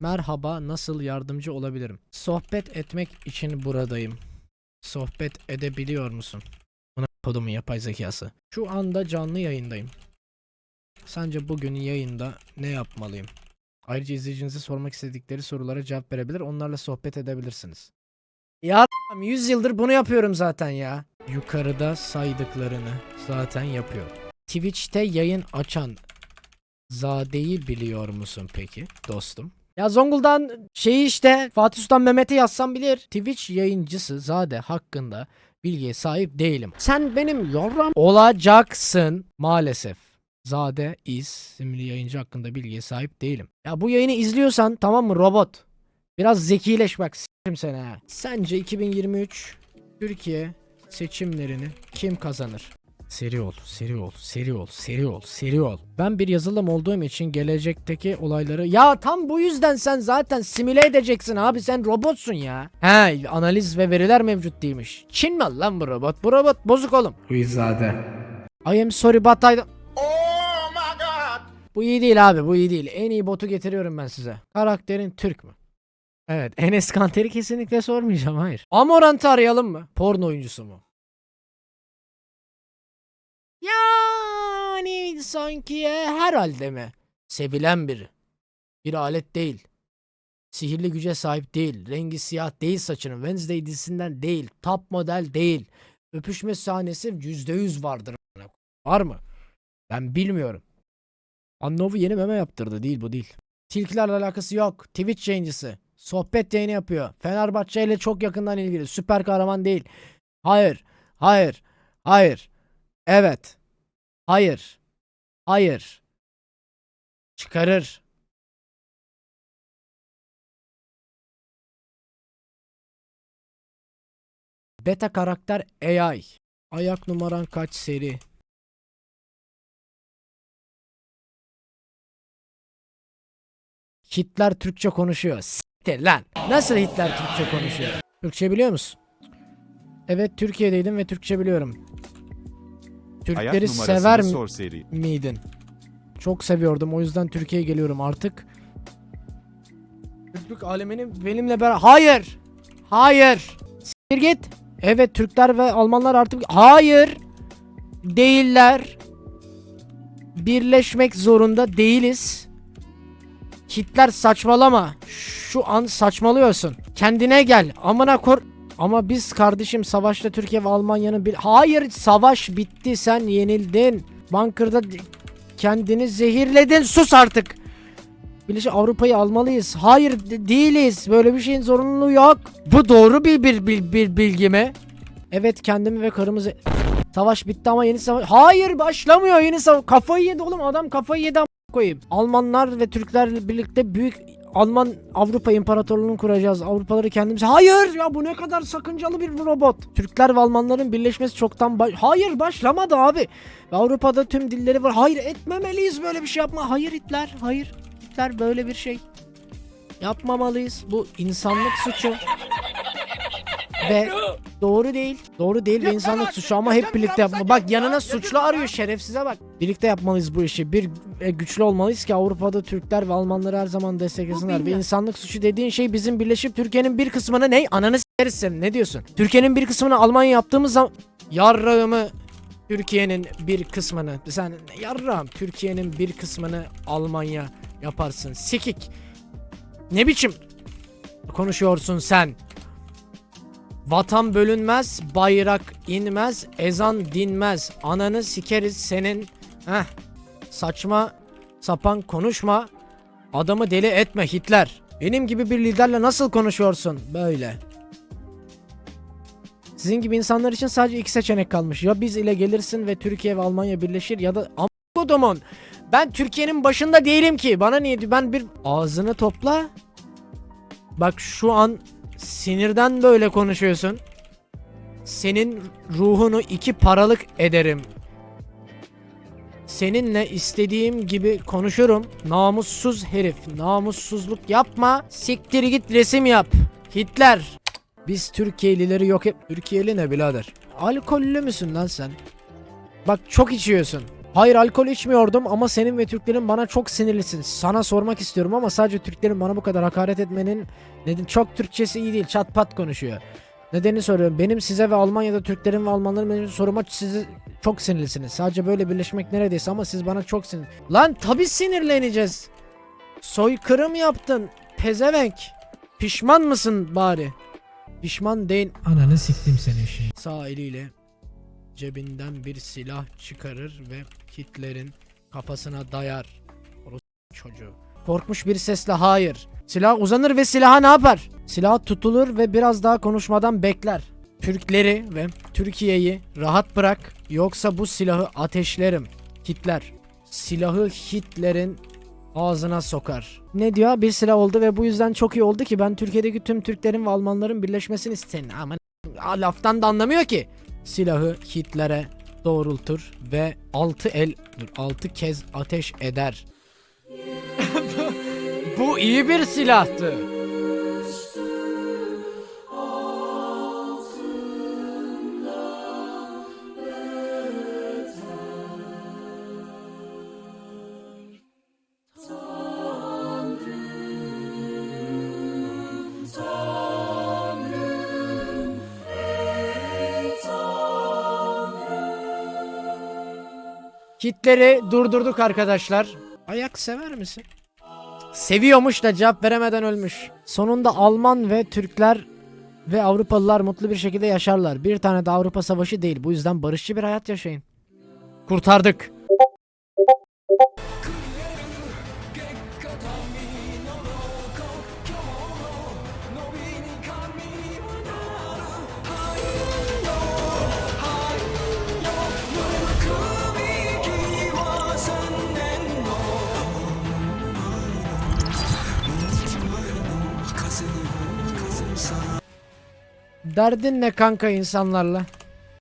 Merhaba, nasıl yardımcı olabilirim? Sohbet etmek için buradayım. Sohbet edebiliyor musun? Buna kodumun yapay zekası. Şu anda canlı yayındayım. Sence bugün yayında ne yapmalıyım? Ayrıca izleyicinize sormak istedikleri sorulara cevap verebilir, onlarla sohbet edebilirsiniz. Ya 100 yıldır bunu yapıyorum zaten ya. Yukarıda saydıklarını zaten yapıyor. Twitch'te yayın açan Zade'yi biliyor musun peki dostum? Ya Zonguldak'ın şeyi işte Fatih Sultan Mehmet'i yazsam bilir. Twitch yayıncısı Zade hakkında bilgiye sahip değilim. Sen benim yavrum olacaksın maalesef. Zade isimli yayıncı hakkında bilgiye sahip değilim. Ya bu yayını izliyorsan tamam mı robot? Biraz zekileş bak s**tim seni ha. Sence 2023 Türkiye seçimlerini kim kazanır? Seri ol, seri ol, seri ol, seri ol, seri ol. Ben bir yazılım olduğum için gelecekteki olayları... Ya tam bu yüzden sen zaten simüle edeceksin abi sen robotsun ya. He analiz ve veriler mevcut değilmiş. Çin mi lan bu robot? Bu robot bozuk oğlum. Uyuzade. I am sorry but I... Oh my god. Bu iyi değil abi bu iyi değil. En iyi botu getiriyorum ben size. Karakterin Türk mü? Evet Enes Kanter'i kesinlikle sormayacağım hayır. Amorant'ı arayalım mı? Porno oyuncusu mu? Yani sanki e, herhalde mi? Sevilen biri. Bir alet değil. Sihirli güce sahip değil. Rengi siyah değil saçının. Wednesday dizisinden değil. Top model değil. Öpüşme sahnesi %100 vardır. Var mı? Ben bilmiyorum. Annov'u yeni meme yaptırdı. Değil bu değil. Tilkilerle alakası yok. Twitch yayıncısı. Sohbet yayını yapıyor. Fenerbahçe ile çok yakından ilgili. Süper kahraman değil. Hayır. Hayır. Hayır. Evet. Hayır. Hayır. Çıkarır. Beta karakter AI. Ayak numaran kaç seri? Hitler Türkçe konuşuyor. Siktir lan. Nasıl Hitler Türkçe konuşuyor? Türkçe biliyor musun? Evet Türkiye'deydim ve Türkçe biliyorum. Türkleri sever mi- sor seri. miydin? Çok seviyordum. O yüzden Türkiye'ye geliyorum artık. Türklük alemini benimle beraber... Hayır! Hayır! Siktir git! Evet Türkler ve Almanlar artık... Hayır! Değiller. Birleşmek zorunda değiliz. Hitler saçmalama. Şu an saçmalıyorsun. Kendine gel. Amına kor... Ama biz kardeşim savaşta Türkiye ve Almanya'nın bir... Hayır savaş bitti sen yenildin. Bunker'da kendini zehirledin. Sus artık. Birleşik Avrupa'yı almalıyız. Hayır de- değiliz. Böyle bir şeyin zorunluluğu yok. Bu doğru bir bir, bir, bir bilgi mi? Evet kendimi ve karımı ze- Savaş bitti ama yeni savaş... Hayır başlamıyor yeni savaş. Kafayı yedi oğlum adam kafayı yedi koyayım. Almanlar ve Türklerle birlikte büyük Alman Avrupa İmparatorluğu'nu kuracağız. Avrupaları kendimize... Hayır ya bu ne kadar sakıncalı bir robot. Türkler ve Almanların birleşmesi çoktan... baş- Hayır başlamadı abi. Ve Avrupa'da tüm dilleri var. Hayır etmemeliyiz böyle bir şey yapma. Hayır Hitler. Hayır. Hitler böyle bir şey. Yapmamalıyız. Bu insanlık suçu. Ve doğru değil. Doğru değil ve insanlık suçu ama hep birlikte yapma. Bak yanına suçlu arıyor şerefsize bak. Birlikte yapmalıyız bu işi. Bir e, güçlü olmalıyız ki Avrupa'da Türkler ve Almanları her zaman desteklesinler. Ve insanlık suçu dediğin şey bizim birleşip Türkiye'nin bir kısmını ne? Ananı s**eriz senin. Ne diyorsun? Türkiye'nin bir kısmını Almanya yaptığımız zaman yarrağımı Türkiye'nin bir kısmını sen yarrağım Türkiye'nin bir kısmını Almanya yaparsın. Sikik. Ne biçim konuşuyorsun sen? Vatan bölünmez, bayrak inmez, ezan dinmez. Ananı sikeriz senin. Heh. Saçma sapan konuşma. Adamı deli etme Hitler. Benim gibi bir liderle nasıl konuşuyorsun? Böyle. Sizin gibi insanlar için sadece iki seçenek kalmış. Ya biz ile gelirsin ve Türkiye ve Almanya birleşir ya da Amodomon. Ben Türkiye'nin başında değilim ki. Bana niye? Ben bir ağzını topla. Bak şu an sinirden böyle konuşuyorsun. Senin ruhunu iki paralık ederim. Seninle istediğim gibi konuşurum. Namussuz herif. Namussuzluk yapma. Siktir git resim yap. Hitler. Biz Türkiye'lileri yok et. Türkiye'li ne birader? Alkollü müsün lan sen? Bak çok içiyorsun. Hayır alkol içmiyordum ama senin ve Türklerin bana çok sinirlisin. Sana sormak istiyorum ama sadece Türklerin bana bu kadar hakaret etmenin neden çok Türkçesi iyi değil. Çat pat konuşuyor. Nedenini soruyorum. Benim size ve Almanya'da Türklerin ve Almanların benim soruma sizi çok sinirlisiniz. Sadece böyle birleşmek neredeyse ama siz bana çok sinir. Lan tabi sinirleneceğiz. Soykırım yaptın. Pezevenk. Pişman mısın bari? Pişman değil. Ananı siktim seni şimdi. Sağ eliyle cebinden bir silah çıkarır ve Hitler'in kafasına dayar. Orospu çocuğu. Korkmuş bir sesle hayır. Silah uzanır ve silaha ne yapar? Silah tutulur ve biraz daha konuşmadan bekler. Türkleri ve Türkiye'yi rahat bırak yoksa bu silahı ateşlerim. Hitler. Silahı Hitler'in ağzına sokar. Ne diyor? Bir silah oldu ve bu yüzden çok iyi oldu ki ben Türkiye'deki tüm Türklerin ve Almanların birleşmesini istedim. Ama laftan da anlamıyor ki. Silahı Hitler'e doğrultur ve altı el dur altı kez ateş eder. Bu iyi bir silahtı. Hitler'i durdurduk arkadaşlar. Ayak sever misin? Seviyormuş da cevap veremeden ölmüş. Sonunda Alman ve Türkler ve Avrupalılar mutlu bir şekilde yaşarlar. Bir tane de Avrupa Savaşı değil. Bu yüzden barışçı bir hayat yaşayın. Kurtardık. Derdin ne kanka insanlarla?